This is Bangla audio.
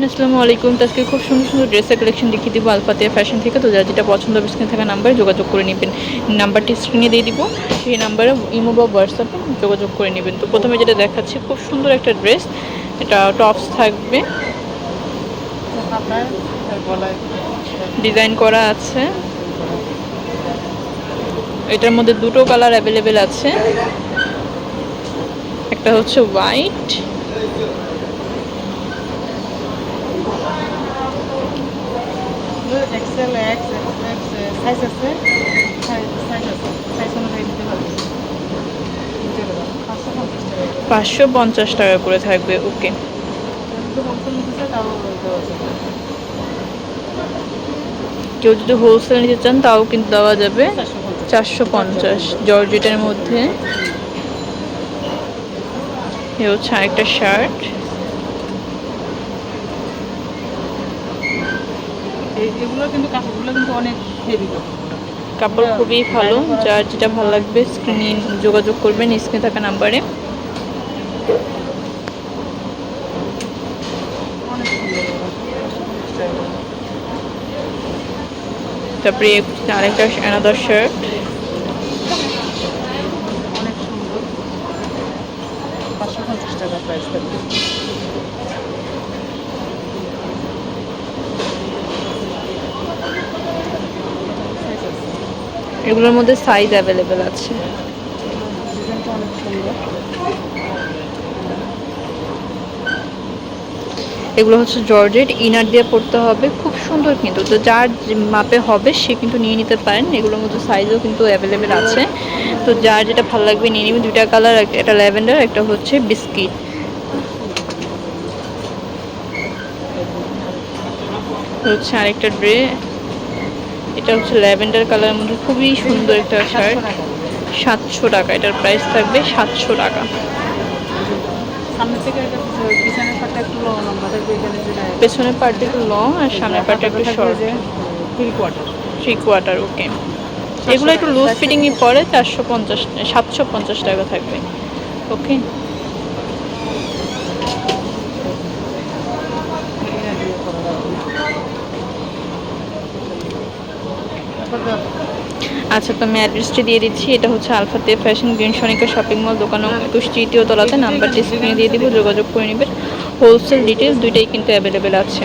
ফ্রেন্ড আসসালামু আলাইকুম। তো আজকে খুব সুন্দর সুন্দর ড্রেসের কালেকশন দেখিয়ে দিব আলফাতিয়া ফ্যাশন থেকে। তো যার যেটা পছন্দ হবে স্ক্রিনে থাকা নাম্বারে যোগাযোগ করে নেবেন। নাম্বারটি স্ক্রিনে দিয়ে দিব। সেই নাম্বারে ইমো বা হোয়াটসঅ্যাপে যোগাযোগ করে নেবেন। তো প্রথমে যেটা দেখাচ্ছি, খুব সুন্দর একটা ড্রেস এটা টপস থাকবে। ডিজাইন করা আছে। এটার মধ্যে দুটো কালার অ্যাভেলেবেল আছে। একটা হচ্ছে white XL X X size আছে সাইজ সাইজ আছে সাইজ অনুযায়ী দিতে পারবে। পাঁচশো পঞ্চাশ টাকা করে থাকবে ওকে। কেউ যদি হোলসেল নিতে চান তাও কিন্তু দেওয়া যাবে চারশো পঞ্চাশ। জর্জেটের মধ্যে। হচ্ছে আরেকটা শার্ট এগুলো কিন্তু কাপড়গুলো কিন্তু অনেক হেভি কাপড় খুবই ভালো যার যেটা ভালো লাগবে স্ক্রিনে যোগাযোগ করবেন স্ক্রিনে থাকা নাম্বারে তারপরে আরেকটা অ্যানাদার শার্ট অনেক সুন্দর। পাঁচশো পঞ্চাশ টাকা প্রাইস থাকবে। এগুলোর মধ্যে সাইজ অ্যাভেলেবেল আছে। এগুলো হচ্ছে জর্জেট ইনার দিয়ে পড়তে হবে। খুব সুন্দর কিন্তু। তো যার মাপে হবে, সে কিন্তু নিয়ে নিতে পারেন। এগুলোর মধ্যে সাইজও কিন্তু অ্যাভেলেবেল আছে। তো যার যেটা ভালো লাগবে, নিয়ে নিবে। দুইটা কালার একটা ল্যাভেন্ডার একটা হচ্ছে বিস্কিট হচ্ছে আরেকটা ড্রে এটা হচ্ছে ল্যাভেন্ডার কালারের মধ্যে খুবই সুন্দর একটা শার্ট। সাতশো টাকা এটার প্রাইস থাকবে সাতশো টাকা। পিছনের পার্টটা একটু লং আর সামনের পার্টটা একটু শর্ট থ্রি কোয়ার্টার ওকে এগুলো একটু লুজ ফিটিংই পরে চারশো পঞ্চাশ সাতশো পঞ্চাশ টাকা থাকবে ওকে আচ্ছা তো আমি অ্যাড্রেসটি দিয়ে দিচ্ছি। এটা হচ্ছে আলফাতে ফ্যাশন গ্রিন সনিকা শপিং মল দোকান একুশ তৃতীয় তলাতে নাম্বারটি স্ক্রিনে দিয়ে দিব, যোগাযোগ করে নেবেন হোলসেল ডিটেলস দুইটাই কিন্তু অ্যাভেলেবেল আছে।